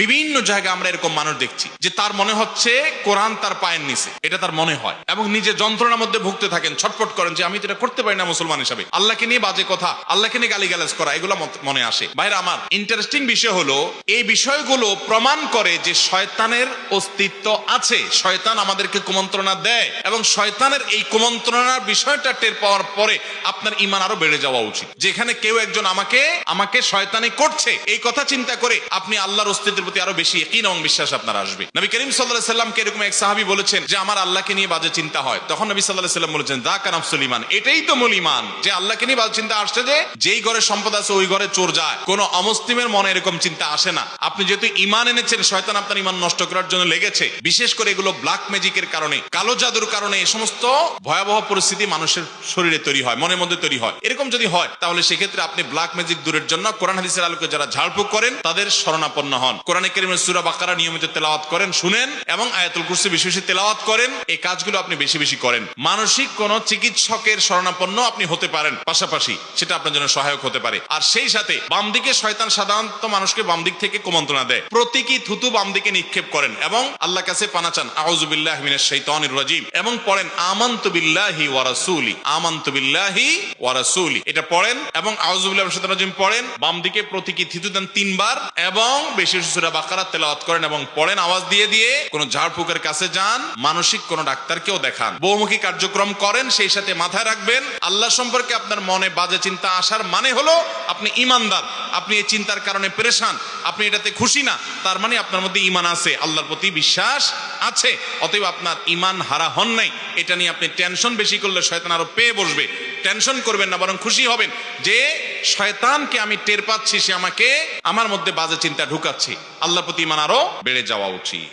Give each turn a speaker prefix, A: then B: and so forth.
A: বিভিন্ন জায়গায় আমরা এরকম মানুষ দেখছি, যে তার মনে হচ্ছে কোরআন তার পায়ের নিচে। এটা তার মনে হয়। এবং নিজে যন্ত্রণার মধ্যে ভুগতে থাকেন, ছটফট করেন যে, আমি তো এটা করতে পারি না মুসলমান হিসাবে। আল্লাহকে নিয়ে বাজে কথা, আল্লাহকে নিয়ে গালিগালাজ করা, এগুলো মনে আসে। বাইরে আমার ইন্টারেস্টিং বিষয় হলো, এই বিষয়গুলো প্রমাণ করে যে শয়তানের অস্তিত্ব আছে। শয়তান আমাদেরকে কুমন্ত্রণা দেয় এবং শয়তানের এই কুমন্ত্রণার বিষয়টা টের পাওয়ার পরে আপনার ইমান আরও বেড়ে যাওয়া উচিত। যেখানে কেউ একজন আমাকে আমাকে শয়তানি করছে, এই কথা চিন্তা করে আপনি আল্লাহর অস্তিত্বের প্রতি আরও বেশি ইকিন এবং বিশ্বাস আপনার আসবে। নবী করিম সাল্লাহ সাল্লামকে এরকম এক সাহাবি বলেছেন যে, আমার আল্লাহকে নিয়ে বাজে চিন্তা হয়। তখন নবী সাল্লাহ সাল্লাম বলেছেন দা কানাফসুল ইমান এটাই তো মূল যে আল্লাহকে নিয়ে বাজে চিন্তা আসছে যে, যেই ঘরে সম্পদ আছে ওই ঘরে চোর যায়। কোন অমুসলিমের মনে এরকম চিন্তা আসে না। আপনি যেহেতু ইমান এনেছেন, শয়তান আপনার ইমান নষ্ট করার জন্য লেগেছে। বিশেষ করে এগুলো ব্ল্যাক ম্যাজিকের কারণে, কালো জাদুর কারণে এই সমস্ত ভয়াবহ পরিস্থিতি মানুষের শরীরে তৈরি হয়, মনের মধ্যে তৈরি হয়। এরকম যদি হয়, তাহলে সেক্ষেত্রে আপনি ব্ল্যাক ম্যাজিক দূরের জন্য কোরআন হাদিসের আলোকে যারা ঝাড়ফুঁক করেন, তাদের শরণাপন্ন হন। কোরআনে কেরিমের সুরা বাকারা নিয়মিত তেলাওয়াত করেন, শুনেন এবং আয়াতুল কুরসি বেশি বেশি তেলাওয়াত করেন, এই কাজগুলো আপনি বেশি বেশি করেন। মানসিক কোন চিকিৎসকের শরণাপন্ন আপনি হতে পারেন, পাশাপাশি সেটা আপনার জন্য সহায়ক হতে পারে। আর সেই সাথে বাম দিকে শয়তান সাধারণত মানুষকে বাম দিক থেকে কুমন্ত্রণা দেয়। প্রতীকী থুতু বাম দিকে নিক্ষেপ করেন এবং আল্লাহ কাছে পানা চান আউজুবিল্লাহ মিনাশ শাইতানির রাজিম এবং পড়েন, আমান্তু বিল্লাহি ওয়া রাসূলি আমান্তু বিল্লাহি ওয়া রাসূলি এটা পড়েন এবং আউজুবিল্লাহ মিনাশ শাইতানির রাজিম পড়েন, বাম দিকে প্রতীকী থুতু দেন তিনবার এবং বেশি বেশি সূরা বাকারা তেলাওয়াত করেন এবং পড়েন, আওয়াজ দিয়ে দিয়ে কোন ঝাড়ফুকের কাছে যান, মানসিক কোন ডাক্তারকেও দেখান। বহুমুখী কার্যক্রম করেন, সেই সাথে মাথায় রাখবেন, আল্লাহ সম্পর্কে আপনার মনে বাজে চিন্তা আসার মানে হলো আপনি ইমানদার আপনি এই চিন্তার কারণে পেরেশান, আপনি এটাতে খুশি না, তার মানে আপনার মধ্যে ইমান আছে, আল্লাহর প্রতি বিশ্বাস আছে, অতএব আপনার ইমান হারা হন নাই, এটা নিয়ে আপনি টেনশন বেশি করলে শয়তান আরও পেয়ে বসবে। টেনশন করবেন না, বরং খুশি হবেন যে শয়তানকে আমি টের পাচ্ছি, সে আমাকে আমার মধ্যে বাজে চিন্তা ঢুকাচ্ছি। আল্লাহ প্রতি আরও বেড়ে যাওয়া উচিত।